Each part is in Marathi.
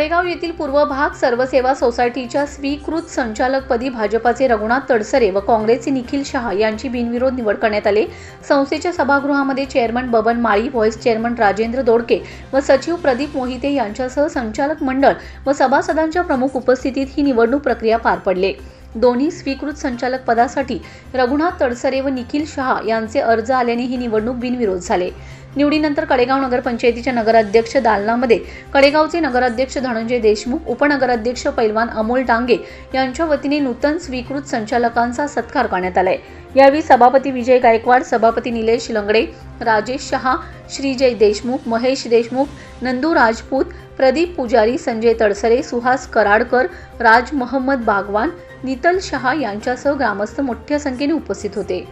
कडेगाव येथील पूर्व भाग सर्वसेवा सोसायटीच्या स्वीकृत संचालकपदी भाजपाचे रघुनाथ तडसरे व काँग्रेसचे निखिल शहा यांची बिनविरोध निवड करण्यात आले. संस्थेच्या सभागृहामध्ये chairman Baban Mali vice chairman Rajendra Dodke व सचिव प्रदीप मोहिते यांच्यासह संचालक मंडळ व सभासदांच्या प्रमुख उपस्थितीत ही निवडणूक प्रक्रिया पार पडले. दोन्ही स्वीकृत संचालक पदासाठी रघुनाथ तडसरे व निखिल शहा यांचे अर्ज आल्याने ही निवडणूक बिनविरोध झाले. निवडीनंतर कडेगाव नगरपंचायतीच्या नगराध्यक्ष दालनामध्ये कडेगावचे नगराध्यक्ष धनंजय देशमुख उपनगराध्यक्ष पैलवान अमोल डांगे यांच्या वतीने नूतन स्वीकृत संचालकांचा सत्कार करण्यात आलाय. यावेळी सभापती विजय गायकवाड सभापती निलेश लंगडे राजेश शहा श्रीजय देशमुख महेश देशमुख नंदू राजपूत प्रदीप पुजारी संजय तडसरे सुहास कराडकर राज मोहम्मद बागवान नितल शहा यांच्यासह ग्रामस्थ मोठ्या संख्येने उपस्थित होते.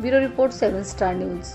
Bureau report seven star news.